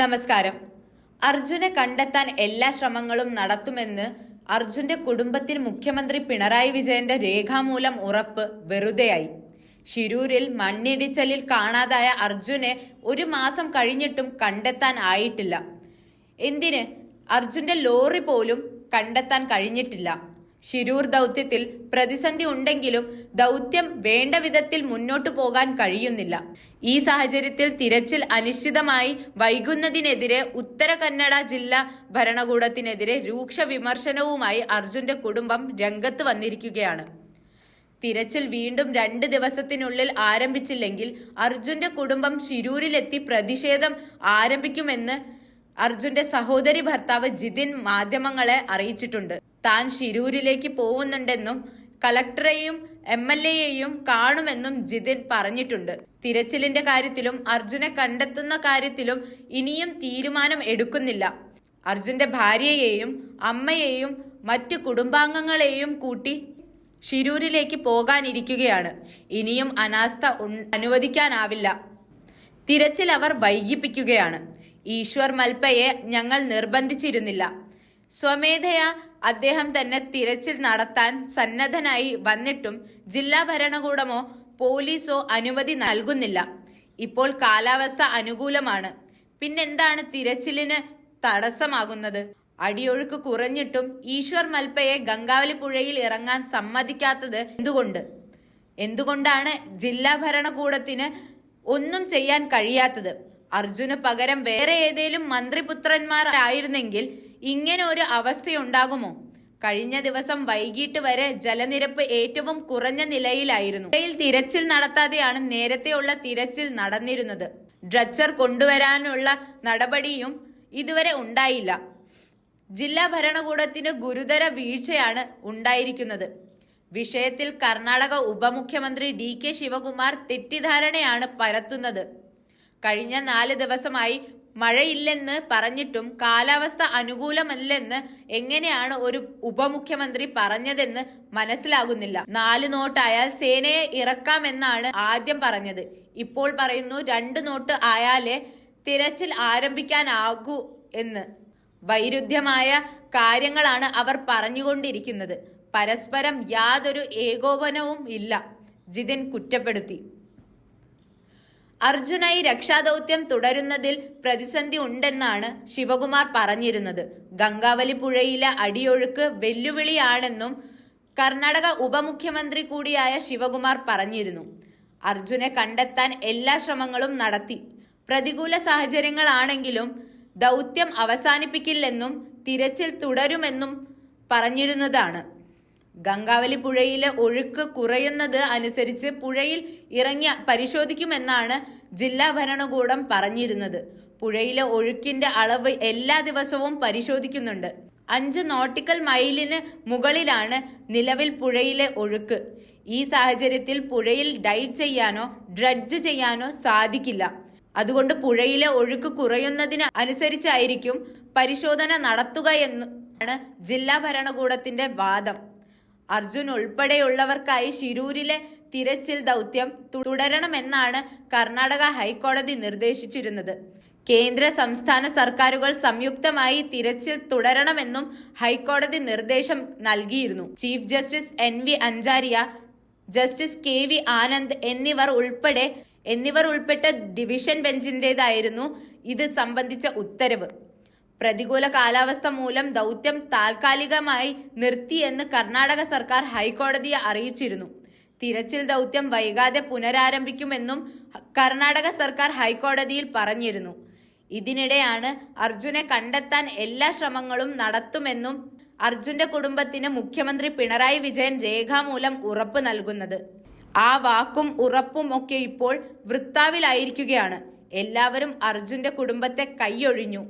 നമസ്കാരം. അർജുനെ കണ്ടെത്താൻ എല്ലാ ശ്രമങ്ങളും നടത്തുമെന്ന് അർജുന്റെ കുടുംബത്തിൽ മുഖ്യമന്ത്രി പിണറായി വിജയന്റെ രേഖാമൂലം ഉറപ്പ് വെറുതെയായി. ശിരൂരിൽ മണ്ണിടിച്ചലിൽ കാണാതായ അർജുനെ ഒരു മാസം കഴിഞ്ഞിട്ടും കണ്ടെത്താൻ ആയിട്ടില്ല. എന്തിന്? അർജുന്റെ ലോറി പോലും കണ്ടെത്താൻ കഴിഞ്ഞിട്ടില്ല. ശിരൂർ ദൗത്യത്തിൽ പ്രതിസന്ധി ഉണ്ടെങ്കിലും ദൗത്യം വേണ്ട വിധത്തിൽ മുന്നോട്ടു പോകാൻ കഴിയുന്നില്ല. ഈ സാഹചര്യത്തിൽ തിരച്ചിൽ അനിശ്ചിതമായി വൈകുന്നതിനെതിരെ ഉത്തര കന്നഡ ജില്ലാ ഭരണകൂടത്തിനെതിരെ രൂക്ഷ വിമർശനവുമായി അർജുന്റെ കുടുംബം രംഗത്ത് വന്നിരിക്കുകയാണ്. തിരച്ചിൽ വീണ്ടും രണ്ട് ദിവസത്തിനുള്ളിൽ ആരംഭിച്ചില്ലെങ്കിൽ അർജുന്റെ കുടുംബം ശിരൂരിലെത്തി പ്രതിഷേധം ആരംഭിക്കുമെന്ന് അർജുന്റെ സഹോദരി ഭർത്താവ് ജിതിൻ മാധ്യമങ്ങളെ അറിയിച്ചിട്ടുണ്ട്. താൻ ശിരൂരിലേക്ക് പോകുന്നുണ്ടെന്നും കളക്ടറെയും എം എൽ എയെയും കാണുമെന്നും ജിതിൻ പറഞ്ഞിട്ടുണ്ട്. തിരച്ചിലിന്റെ കാര്യത്തിലും അർജുനെ കണ്ടെത്തുന്ന കാര്യത്തിലും ഇനിയും തീരുമാനം എടുക്കുന്നില്ല. അർജുന്റെ ഭാര്യയെയും അമ്മയെയും മറ്റു കുടുംബാംഗങ്ങളെയും കൂട്ടി ഷിരൂരിലേക്ക് പോകാനിരിക്കുകയാണ്. ഇനിയും അനാസ്ഥ അനുവദിക്കാനാവില്ല. തിരച്ചിൽ അവർ വൈകിപ്പിക്കുകയാണ്. ഈശ്വർ മൽപ്പയെ ഞങ്ങൾ നിർബന്ധിച്ചിരുന്നില്ല. സ്വമേധയാ അദ്ദേഹം തന്നെ തിരച്ചിൽ നടത്താൻ സന്നദ്ധനായി വന്നിട്ടും ജില്ലാ ഭരണകൂടമോ പോലീസോ അനുമതി നൽകുന്നില്ല. ഇപ്പോൾ കാലാവസ്ഥ അനുകൂലമാണ്. പിന്നെന്താണ് തിരച്ചിലിന് തടസ്സമാകുന്നത്? അടിയൊഴുക്ക് കുറഞ്ഞിട്ടും ഈശ്വർ മൽപ്പയെ ഗംഗാവലി പുഴയിൽ ഇറങ്ങാൻ സമ്മതിക്കാത്തത് എന്തുകൊണ്ട്? എന്തുകൊണ്ടാണ് ജില്ലാ ഭരണകൂടത്തിന് ഒന്നും ചെയ്യാൻ കഴിയാത്തത്? അർജുന് പകരം വേറെ ഏതേലും മന്ത്രിപുത്രന്മാർ ആയിരുന്നെങ്കിൽ ഇങ്ങനെ ഒരു അവസ്ഥയുണ്ടാകുമോ? കഴിഞ്ഞ ദിവസം വൈകിട്ട് വരെ ജലനിരപ്പ് ഏറ്റവും കുറഞ്ഞ നിലയിലായിരുന്നു. ഇടയിൽ തിരച്ചിൽ നടത്താതെയാണ് നേരത്തെയുള്ള തിരച്ചിൽ നടന്നിരുന്നത്. ഡ്രച്ചർ കൊണ്ടുവരാനുള്ള നടപടിയും ഇതുവരെ ഉണ്ടായില്ല. ജില്ലാ ഭരണകൂടത്തിന് ഗുരുതര വീഴ്ചയാണ് ഉണ്ടായിരിക്കുന്നത്. വിഷയത്തിൽ കർണാടക ഉപമുഖ്യമന്ത്രി ഡി കെ ശിവകുമാർ തെറ്റിദ്ധാരണയാണ് പരത്തുന്നത്. കഴിഞ്ഞ നാല് ദിവസമായി മഴയില്ലെന്ന് പറഞ്ഞിട്ടും കാലാവസ്ഥ അനുകൂലമല്ലെന്ന് എങ്ങനെയാണ് ഒരു ഉപമുഖ്യമന്ത്രി പറഞ്ഞതെന്ന് മനസ്സിലാകുന്നില്ല. നാല് നോട്ടായാൽ സേനയെ ഇറക്കാമെന്നാണ് ആദ്യം പറഞ്ഞത്. ഇപ്പോൾ പറയുന്നു രണ്ട് നോട്ട് ആയാലേ തിരച്ചിൽ ആരംഭിക്കാനാകൂ എന്ന്. വൈരുദ്ധ്യമായ കാര്യങ്ങളാണ് അവർ പറഞ്ഞുകൊണ്ടിരിക്കുന്നത്. പരസ്പരം യാതൊരു ഏകോപനവും ഇല്ല. ജിതിൻ കുറ്റപ്പെടുത്തി. അർജുനായി രക്ഷാദൗത്യം തുടരുന്നതിൽ പ്രതിസന്ധി ഉണ്ടെന്നാണ് ശിവകുമാർ പറഞ്ഞിരുന്നത്. ഗംഗാവലി പുഴയിലെ അടിയൊഴുക്ക് വെല്ലുവിളിയാണെന്നും കർണാടക ഉപമുഖ്യമന്ത്രി കൂടിയായ ശിവകുമാർ പറഞ്ഞിരുന്നു. അർജുനെ കണ്ടെത്താൻ എല്ലാ ശ്രമങ്ങളും നടത്തി. പ്രതികൂല സാഹചര്യങ്ങളാണെങ്കിലും ദൗത്യം അവസാനിപ്പിക്കില്ലെന്നും തിരച്ചിൽ തുടരുമെന്നും പറഞ്ഞിരുന്നതാണ്. ഗംഗാവലി പുഴയിലെ ഒഴുക്ക് കുറയുന്നത് അനുസരിച്ച് പുഴയിൽ ഇറങ്ങി പരിശോധിക്കുമെന്നാണ് ജില്ലാ ഭരണകൂടം പറഞ്ഞിരുന്നത്. പുഴയിലെ ഒഴുക്കിന്റെ അളവ് എല്ലാ ദിവസവും പരിശോധിക്കുന്നുണ്ട്. അഞ്ച് നോട്ടിക്കൽ മൈലിന് മുകളിലാണ് നിലവിൽ പുഴയിലെ ഒഴുക്ക്. ഈ സാഹചര്യത്തിൽ പുഴയിൽ ഡൈ ചെയ്യാനോ ഡ്രഡ്ജ് ചെയ്യാനോ സാധിക്കില്ല. അതുകൊണ്ട് പുഴയിലെ ഒഴുക്ക് കുറയുന്നതിന് അനുസരിച്ചായിരിക്കും പരിശോധന നടത്തുക എന്നാണ് ജില്ലാ ഭരണകൂടത്തിന്റെ വാദം. അർജുൻ ഉൾപ്പെടെയുള്ളവർക്കായി ശിരൂരിലെ തിരച്ചിൽ ദൗത്യം തുടരണമെന്നാണ് കർണാടക ഹൈക്കോടതി നിർദ്ദേശിച്ചിരുന്നത്. കേന്ദ്ര സംസ്ഥാന സർക്കാരുകൾ സംയുക്തമായി തിരച്ചിൽ തുടരണമെന്നും ഹൈക്കോടതി നിർദ്ദേശം നൽകിയിരുന്നു. Chief justice N V Anjaria justice K V Anand എന്നിവർ ഉൾപ്പെടെ എന്നിവർ ഉൾപ്പെട്ട ഡിവിഷൻ ബെഞ്ചിന്റേതായിരുന്നു ഇത് സംബന്ധിച്ച ഉത്തരവ്. പ്രതികൂല കാലാവസ്ഥ മൂലം ദൗത്യം താൽക്കാലികമായി നിർത്തിയെന്ന് കർണാടക സർക്കാർ ഹൈക്കോടതിയെ അറിയിച്ചിരുന്നു. തിരച്ചിൽ ദൗത്യം വൈകാതെ പുനരാരംഭിക്കുമെന്നും കർണാടക സർക്കാർ ഹൈക്കോടതിയിൽ പറഞ്ഞിരുന്നു. ഇതിനിടെയാണ് അർജുനെ കണ്ടെത്താൻ എല്ലാ ശ്രമങ്ങളും നടത്തുമെന്നും അർജുന്റെ കുടുംബത്തിന് മുഖ്യമന്ത്രി പിണറായി വിജയൻ രേഖാമൂലം ഉറപ്പ് നൽകുന്നത്. ആ വാക്കും ഉറപ്പും ഒക്കെ ഇപ്പോൾ വൃത്താവിലായിരിക്കുകയാണ്. എല്ലാവരും അർജുന്റെ കുടുംബത്തെ കൈയൊഴിഞ്ഞു.